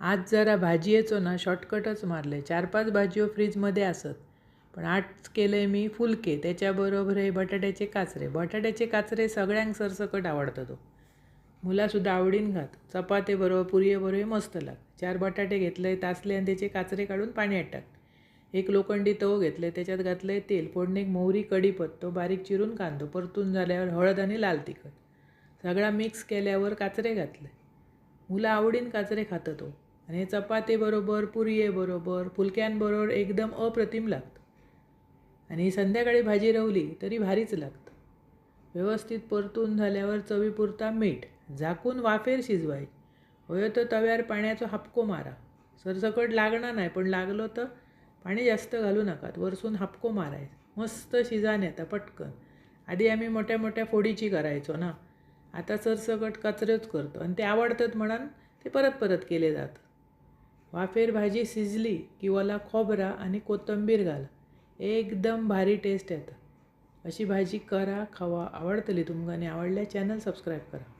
आज जरा भाजयेचो ना शॉर्टकटच मारले चार पाच भाजयो फ्रीजमध्ये असत. पण आज केले मी फुलके. त्याच्याबरोबर हे बटाट्याचे काचरे. बटाट्याचे काचरे सगळ्यांक सरसकट आवडतं तो हो. मुलासुद्धा आवडीन घात. चपाते बरोबर पुरये बरोबर मस्त लाग चार बटाटे घेतले तासले आणि त्याचे काचरे काढून पाण्यात टाक. एक लोखंडी तव घेतले त्याच्यात घातले तेल. फोडणीक मोहरी कढीपत्तो बारीक चिरून कांदो. परतून झाल्यावर हळद आणि लाल तिखट. सगळा मिक्स केल्यावर काचरे घातले. मुलं आवडीन काचरे खातं तो हो. आणि चपातीबरोबर चपाती बरोबर पुरये बरोबर फुलक्यांबरोबर एकदम अप्रतिम लागतं. आणि संध्याकाळी भाजी रवली तरी भारीच लागतं. व्यवस्थित परतून झाल्यावर चवीपुरता मीठ झाकून वाफेर शिजवाय होय तर तव्यावर पाण्याचा हापको मारा. सरसकट लागणार नाही पण लागलो तर पाणी जास्त घालू नकात वरसून हापको मारायचं. मस्त शिजान येतं पटकन. आधी आम्ही मोठ्या मोठ्या फोडीची करायचो ना. आता सरसकट कचरेच करतो. आणि ते आवडतात म्हणून ते परत परत केले जातं. वाफेर भाजी शिजली की ओला खोबरा आणि कोथंबीर घाला. एकदम भारी टेस्ट येतं. अशी भाजी करा खावा आवडतली तुमकां आणि आवडल्या चॅनल सबस्क्राईब करा.